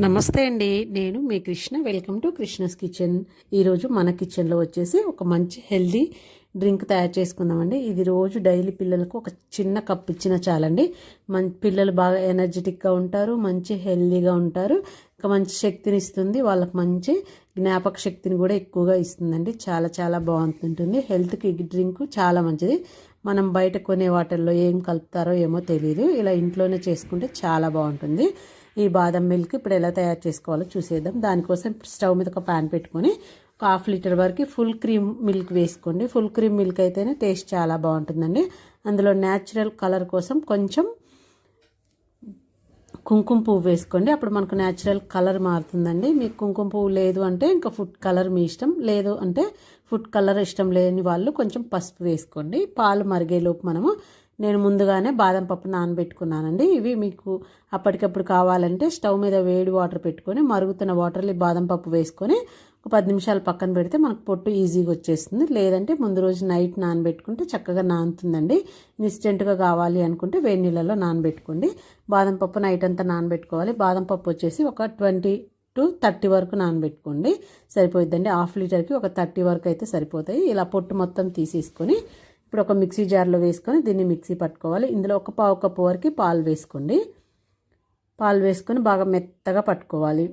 నమస్తే అండి. నేను మీ Krishna. Welcome to Krishna's kitchen. ఈరోజు మన కిచెన్లో వచ్చేసి ఒక మంచి హెల్దీ డ్రింక్ తయారు చేసుకుందామండి. ఇది రోజు డైలీ పిల్లలకు ఒక చిన్న కప్ ఇచ్చిన చాలండి. మన పిల్లలు బాగా ఎనర్జెటిక్గా ఉంటారు మంచి హెల్దీగా ఉంటారు. ఇంకా మంచి శక్తిని ఇస్తుంది. వాళ్ళకి మంచి జ్ఞాపక శక్తిని కూడా ఎక్కువగా ఇస్తుందండి. చాలా చాలా బాగుంటుంటుంది. హెల్త్కి డ్రింక్ చాలా మంచిది. మనం బయట కొనే వాటర్లో ఏం కలుపుతారో ఏమో తెలియదు ఇలా ఇంట్లోనే చేసుకుంటే చాలా బాగుంటుంది. ఈ బాదం మిల్క్ ఇప్పుడు ఎలా తయారు చేసుకోవాలో చూసేద్దాం. దానికోసం స్టవ్ మీద ఒక ప్యాన్ పెట్టుకొని ఒక హాఫ్ లీటర్ వరకు ఫుల్ క్రీమ్ మిల్క్ వేసుకోండి. ఫుల్ క్రీమ్ మిల్క్ అయితేనే టేస్ట్ చాలా బాగుంటుందండి. అందులో న్యాచురల్ కలర్ కోసం కొంచెం కుంకుమ పువ్వు వేసుకోండి. అప్పుడు మనకు న్యాచురల్ కలర్ మారుతుందండి. మీకు కుంకుమ పువ్వు లేదు అంటే ఇంకా ఫుడ్ కలర్ మీ ఇష్టం. లేదు అంటే ఫుడ్ కలర్ ఇష్టం లేని వాళ్ళు కొంచెం పసుపు వేసుకోండి. పాలు మరిగేలోపు మనము నేను ముందుగానే బాదం పప్పు నానబెట్టుకున్నానండి. ఇవి మీకు అప్పటికప్పుడు కావాలంటే స్టవ్ మీద వేడి వాటర్ పెట్టుకొని మరుగుతున్న వాటర్లో బాదం పప్పు వేసుకొని ఒక పది నిమిషాలు పక్కన పెడితే మనకు పొట్టు ఈజీగా వచ్చేస్తుంది. లేదంటే ముందు రోజు నైట్ నానబెట్టుకుంటే చక్కగా నానుతుందండి. ఇన్స్టెంట్గా కావాలి అనుకుంటే వేడి నీళ్ళలో నానబెట్టుకోండి. బాదం పప్పు నైట్ అంతా నానబెట్టుకోవాలి. బాదం పప్పు వచ్చేసి ఒక ట్వంటీ టు థర్టీ వరకు నానబెట్టుకోండి. సరిపోయిద్దండి. హాఫ్ లీటర్కి ఒక థర్టీ వరకు అయితే సరిపోతాయి. ఇలా పొట్టు మొత్తం తీసేసుకొని ఇప్పుడు ఒక మిక్సీ జార్లో వేసుకొని దీన్ని మిక్సీ పట్టుకోవాలి. ఇందులో ఒక పావు కప్పు వరకు పాలు వేసుకోండి. పాలు వేసుకొని బాగా మెత్తగా పట్టుకోవాలి.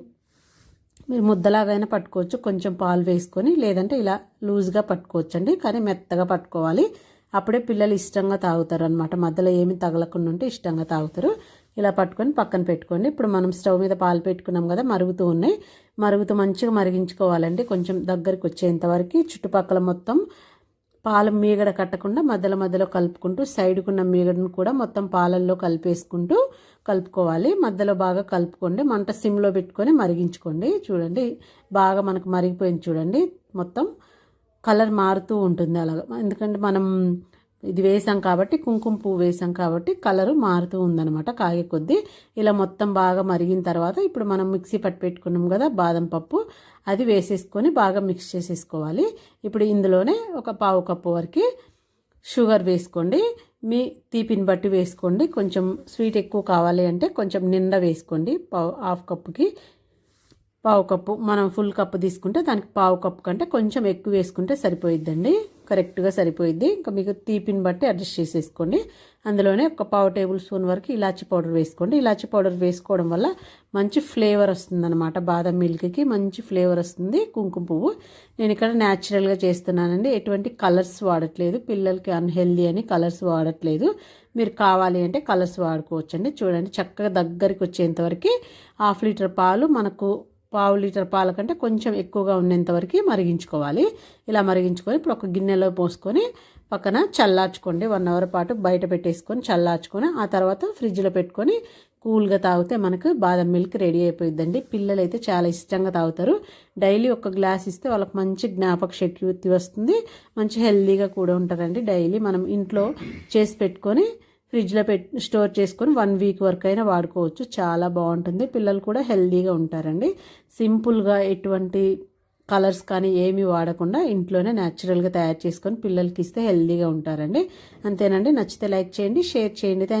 మీరు ముద్దలాగైనా పట్టుకోవచ్చు. కొంచెం పాలు వేసుకొని లేదంటే ఇలా లూజ్గా పట్టుకోవచ్చు అండి కానీ మెత్తగా పట్టుకోవాలి. అప్పుడే పిల్లలు ఇష్టంగా తాగుతారు అనమాట మధ్యలో ఏమి తగలకుండా ఉంటే ఇష్టంగా తాగుతారు. ఇలా పట్టుకొని పక్కన పెట్టుకోండి. ఇప్పుడు మనం స్టవ్ మీద పాలు పెట్టుకున్నాం కదా మరుగుతూ ఉన్నాయి. మరుగుతూ మంచిగా మరిగించుకోవాలండి. కొంచెం దగ్గరికి వచ్చేంత వరకు. చుట్టుపక్కల మొత్తం పాలు మీగడ కట్టకుండా మధ్యలో మధ్యలో కలుపుకుంటూ సైడ్కున్న మీగడను కూడా మొత్తం పాలల్లో కలిపేసుకుంటూ కలుపుకోవాలి. మధ్యలో బాగా కలుపుకోండి. మంట సిమ్లో పెట్టుకొని మరిగించుకోండి. చూడండి బాగా మనకు మరిగిపోయింది చూడండి. మొత్తం కలర్ మారుతూ ఉంటుంది అలాగా. ఎందుకంటే మనం ఇది వేసాం కాబట్టి కుంకుమ పువ్వు వేసాం కాబట్టి కలరు మారుతూ ఉందనమాట కాగే కొద్దీ. ఇలా మొత్తం బాగా మరిగిన తర్వాత ఇప్పుడు మనం మిక్సీ పట్టి పెట్టుకున్నాం కదా బాదం పప్పు. అది వేసేసుకొని బాగా మిక్స్ చేసేసుకోవాలి. ఇప్పుడు ఇందులోనే ఒక పావు కప్పు వరకు షుగర్ వేసుకోండి. మీ తీపిని బట్టి వేసుకోండి. కొంచెం స్వీట్ ఎక్కువ కావాలి అంటే కొంచెం నిండా వేసుకోండి. పావు హాఫ్ కప్పుకి పావు కప్పు. మనం ఫుల్ కప్పు తీసుకుంటే దానికి పావు కప్పు కంటే కొంచెం ఎక్కువ వేసుకుంటే సరిపోయిద్దండి. కరెక్ట్గా సరిపోయింది ఇంకా మీకు తీపిని బట్టి అడ్జస్ట్ చేసేసుకోండి. అందులోనే ఒక పావు టేబుల్ స్పూన్ వరకు ఇలాచీ పౌడర్ వేసుకోండి. ఇలాచీ పౌడర్ వేసుకోవడం వల్ల మంచి ఫ్లేవర్ వస్తుంది అనమాట బాదం మిల్క్కి మంచి ఫ్లేవర్ వస్తుంది కుంకుమ పువ్వు. నేను ఇక్కడ న్యాచురల్గా చేస్తున్నానండి. ఎటువంటి కలర్స్ వాడట్లేదు. పిల్లలకి అన్హెల్దీ అని కలర్స్ వాడట్లేదు. మీరు కావాలి అంటే కలర్స్ వాడుకోవచ్చండి. చూడండి చక్కగా దగ్గరికి వచ్చేంతవరకు హాఫ్ లీటర్ పాలు మనకు పావు లీటర్ పాల కంటే కొంచెం ఎక్కువగా ఉన్నంతవరకు మరిగించుకోవాలి. ఇలా మరిగించుకొని ఇప్పుడు ఒక గిన్నెలో పోసుకొని పక్కన చల్లార్చుకోండి. వన్ అవర్ పాటు బయట పెట్టేసుకొని చల్లార్చుకొని ఆ తర్వాత ఫ్రిడ్జ్లో పెట్టుకొని కూల్గా తాగితే మనకు బాదం మిల్క్ రెడీ అయిపోయిందండి పిల్లలు అయితే చాలా ఇష్టంగా తాగుతారు. డైలీ ఒక గ్లాస్ ఇస్తే వాళ్ళకి మంచి జ్ఞాపక శక్తి వస్తుంది. మంచి హెల్దీగా కూడా ఉంటారండి. డైలీ మనం ఇంట్లో చేసి పెట్టుకొని ఫ్రిడ్జ్లో పెట్టి స్టోర్ చేసుకొని వన్ వీక్ వరకు అయినా వాడుకోవచ్చు. చాలా బాగుంటుంది. పిల్లలు కూడా హెల్దీగా ఉంటారండి. సింపుల్గా ఎటువంటి కలర్స్ కానీ ఏమీ వాడకుండా ఇంట్లోనే న్యాచురల్గా తయారు చేసుకొని పిల్లలకి ఇస్తే హెల్దీగా ఉంటారండి. అంతేనండి. నచ్చితే లైక్ చేయండి షేర్ చేయండి. థ్యాంక్